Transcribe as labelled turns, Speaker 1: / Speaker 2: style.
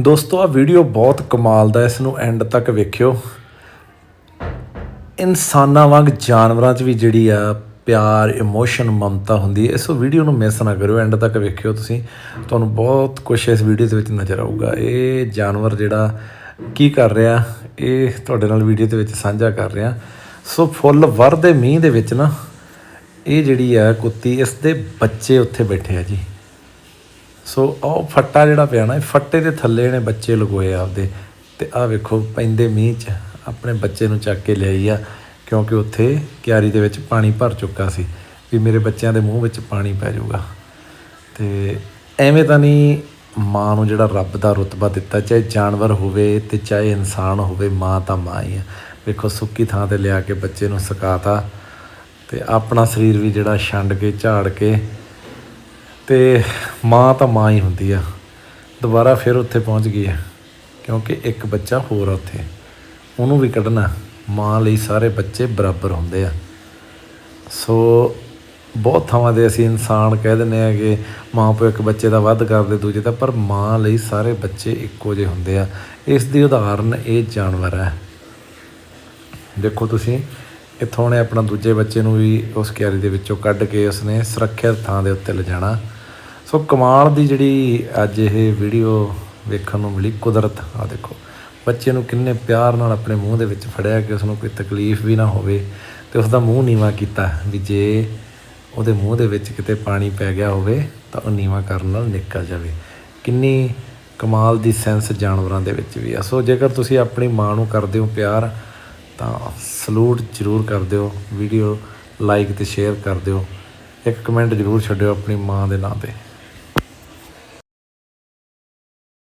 Speaker 1: ਦੋਸਤੋ ਆ ਵੀਡੀਓ ਬਹੁਤ ਕਮਾਲ ਦਾ ਇਸ ਨੂੰ ਐਂਡ ਤੱਕ ਵੇਖਿਓ। ਇਨਸਾਨਾਂ ਵਾਂਗ ਜਾਨਵਰਾਂ 'ਚ ਵੀ ਜਿਹੜੀ ਆ ਪਿਆਰ ਇਮੋਸ਼ਨ ਮਮਤਾ ਹੁੰਦੀ ਹੈ, ਇਸ ਵੀਡੀਓ ਨੂੰ ਮਿਸ ਨਾ ਕਰਿਓ ਐਂਡ ਤੱਕ ਵੇਖਿਓ ਤੁਸੀਂ। ਤੁਹਾਨੂੰ ਬਹੁਤ ਕੁਝ ਇਸ ਵੀਡੀਓ ਦੇ ਵਿੱਚ ਨਜ਼ਰ ਆਊਗਾ। ਇਹ ਜਾਨਵਰ ਜਿਹੜਾ ਕੀ ਕਰ ਰਿਹਾ, ਇਹ ਤੁਹਾਡੇ ਨਾਲ ਵੀਡੀਓ ਦੇ ਵਿੱਚ ਸਾਂਝਾ ਕਰ ਰਿਹਾ। ਸੋ, ਫੁੱਲ ਵਰਦੇ ਮੀਂਹ ਦੇ ਵਿੱਚ ਨਾ, ਇਹ ਜਿਹੜੀ ਆ ਕੁੱਤੀ, ਇਸ ਦੇ ਬੱਚੇ ਉੱਥੇ ਬੈਠੇ ਆ ਜੀ। ਸੋ ਉਹ ਫੱਟਾ ਜਿਹੜਾ ਪਿਆ ਨਾ, ਇਹ ਫੱਟੇ ਦੇ ਥੱਲੇ ਨੇ ਬੱਚੇ ਲਗੋਏ ਆਪਦੇ। ਤੇ ਆਹ ਵੇਖੋ, ਪੈਂਦੇ ਮੀਂਹ 'ਚ ਆਪਣੇ ਬੱਚੇ ਨੂੰ ਚੱਕ ਕੇ ਲਿਆਈ ਆ, ਕਿਉਂਕਿ ਉੱਥੇ ਕਿਆਰੀ ਦੇ ਵਿੱਚ ਪਾਣੀ ਭਰ ਚੁੱਕਾ ਸੀ ਵੀ ਮੇਰੇ ਬੱਚਿਆਂ ਦੇ ਮੂੰਹ ਵਿੱਚ ਪਾਣੀ ਪੈ ਜਾਊਗਾ। ਤੇ ਐਵੇਂ ਤਾਂ ਨਹੀਂ ਮਾਂ ਨੂੰ ਜਿਹੜਾ ਰੱਬ ਦਾ ਰੁਤਬਾ ਦਿੱਤਾ, ਚਾਹੇ ਜਾਨਵਰ ਹੋਵੇ ਤੇ ਚਾਹੇ ਇਨਸਾਨ ਹੋਵੇ, ਮਾਂ ਤਾਂ ਮਾਂ ਹੀ ਆ। ਵੇਖੋ, ਸੁੱਕੀ ਥਾਂ ਤੇ ਲਿਆ ਕੇ ਬੱਚੇ ਨੂੰ ਸੁਕਾਤਾ ਤੇ ਆਪਣਾ ਸਰੀਰ ਵੀ ਜਿਹੜਾ ਛੰਡ ਕੇ, ਝਾੜ ਕੇ ਤੇ ਮਾਂ ਤਾਂ ਮਾਂ ਹੀ ਹੁੰਦੀ ਆ। ਦੁਬਾਰਾ ਫਿਰ ਉੱਥੇ ਪਹੁੰਚ ਗਈ ਆ, ਕਿਉਂਕਿ ਇੱਕ ਬੱਚਾ ਹੋਰ ਆ ਉੱਥੇ। ਉਹਨੂੰ ਵੀ ਕੱਢਣਾ, ਮਾਂ ਲਈ ਸਾਰੇ ਬੱਚੇ ਬਰਾਬਰ ਹੁੰਦੇ ਆ। ਸੋ ਬਹੁਤ ਥਾਵਾਂ ਦੇ ਅਸੀਂ ਇਨਸਾਨ ਕਹਿ ਦਿੰਦੇ ਆ ਕਿ ਮਾਂ ਪਿਓ ਇੱਕ ਬੱਚੇ ਦਾ ਵੱਧ ਕਰਦੇ ਦੂਜੇ ਦਾ, ਪਰ ਮਾਂ ਲਈ ਸਾਰੇ ਬੱਚੇ ਇੱਕੋ ਜਿਹੇ ਹੁੰਦੇ ਆ। ਇਸ ਦੀ ਉਦਾਹਰਨ ਇਹ ਜਾਨਵਰ ਹੈ ਦੇਖੋ ਤੁਸੀਂ, ਇੱਥੋਂ ਨੇ ਆਪਣਾ ਦੂਜੇ ਬੱਚੇ ਨੂੰ ਵੀ ਉਸ ਕਿਆਰੀ ਦੇ ਵਿੱਚੋਂ ਕੱਢ ਕੇ ਉਸਨੇ ਸੁਰੱਖਿਅਤ ਥਾਂ ਦੇ ਉੱਤੇ ਲਿਜਾਣਾ। ਸੋ ਕਮਾਲ ਦੀ ਜਿਹੜੀ ਅੱਜ ਇਹ ਵੀਡੀਓ ਵੇਖਣ ਨੂੰ ਮਿਲੀ, ਕੁਦਰਤ। ਆ ਦੇਖੋ, ਬੱਚੇ ਨੂੰ ਕਿੰਨੇ ਪਿਆਰ ਨਾਲ ਆਪਣੇ ਮੂੰਹ ਦੇ ਵਿੱਚ ਫੜਿਆ ਕਿ ਉਸ ਨੂੰ ਕੋਈ ਤਕਲੀਫ ਵੀ ਨਾ ਹੋਵੇ ਤੇ ਉਸ ਦਾ ਮੂੰਹ ਨੀਵਾ ਕੀਤਾ ਵੀ ਜੇ ਉਹਦੇ ਮੂੰਹ ਦੇ ਵਿੱਚ ਕਿਤੇ ਪਾਣੀ ਪੈ ਗਿਆ ਹੋਵੇ ਤਾਂ ਉਹ ਨੀਵਾ ਕਰਨ ਨਾਲ ਨਿਕਲ ਜਾਵੇ। ਕਿੰਨੀ ਕਮਾਲ ਦੀ ਸੈਂਸ ਜਾਨਵਰਾਂ ਦੇ ਵਿੱਚ ਵੀ ਆ। ਸੋ ਜੇਕਰ ਤੁਸੀਂ ਆਪਣੀ ਮਾਂ ਨੂੰ ਕਰਦੇ ਹੋ ਪਿਆਰ, ਤਾਂ ਸਲੂਟ ਜ਼ਰੂਰ ਕਰ ਦਿਓ ਵੀਡੀਓ ਲਾਈਕ ਤੇ ਸ਼ੇਅਰ ਕਰ ਦਿਓ। ਇੱਕ ਕਮੈਂਟ ਜ਼ਰੂਰ ਛੱਡਿਓ ਆਪਣੀ ਮਾਂ ਦੇ ਨਾਂ ਤੇ।